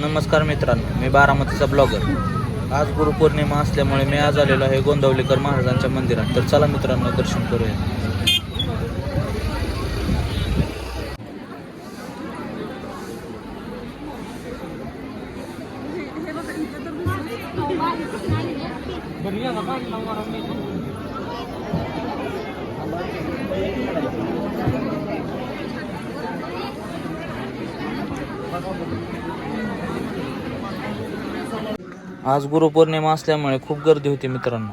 नमस्कार मित्रांनो मी बारामतीचा ब्लॉगर. आज गुरुपौर्णिमा असल्यामुळे मी आज आलेलो आहे गोंदवलेकर महाराजांच्या मंदिरात. तर चला मित्रांनो दर्शन करूया. आज गुरुपौर्णिमा असल्यामुळे खूप गर्दी होती मित्रांनो.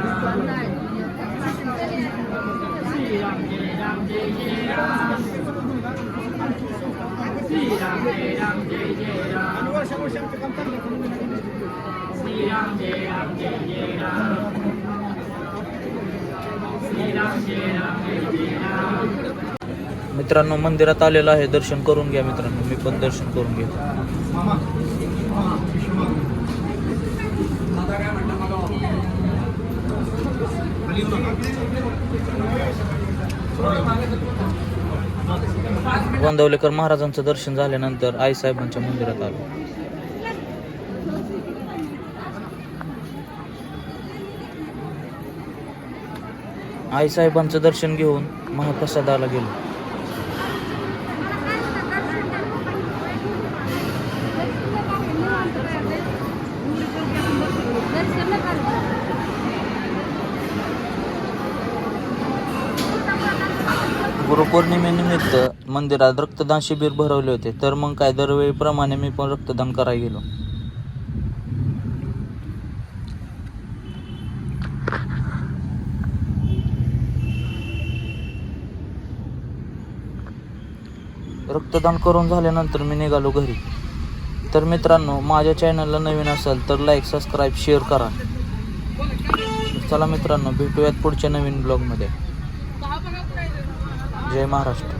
मित्रांनो मंदिरात आलेलो आहे. दर्शन करून घ्या मित्रांनो. मी पण दर्शन करून घेतो. गोंदवलेकर महाराजांचं दर्शन झाल्यानंतर आईसाहेबांच्या मंदिरात आलो. आईसाहेबांचं दर्शन घेऊन महाप्रसादाला गेलो. गुरुपौर्णिमेनिमित्त मंदिरात रक्तदान शिबिर भरवले होते. तर मग काय दरवेळीप्रमाणे मी पण रक्तदान करायला गेलो. रक्तदान करून झाल्यानंतर मी निघालो घरी. तर मित्रांनो माझ्या चॅनलला नवीन असेल तर लाईक सबस्क्राईब शेअर करा. चला मित्रांनो भेटूयात पुढच्या नवीन ब्लॉगमध्ये जय महाराष्ट्र.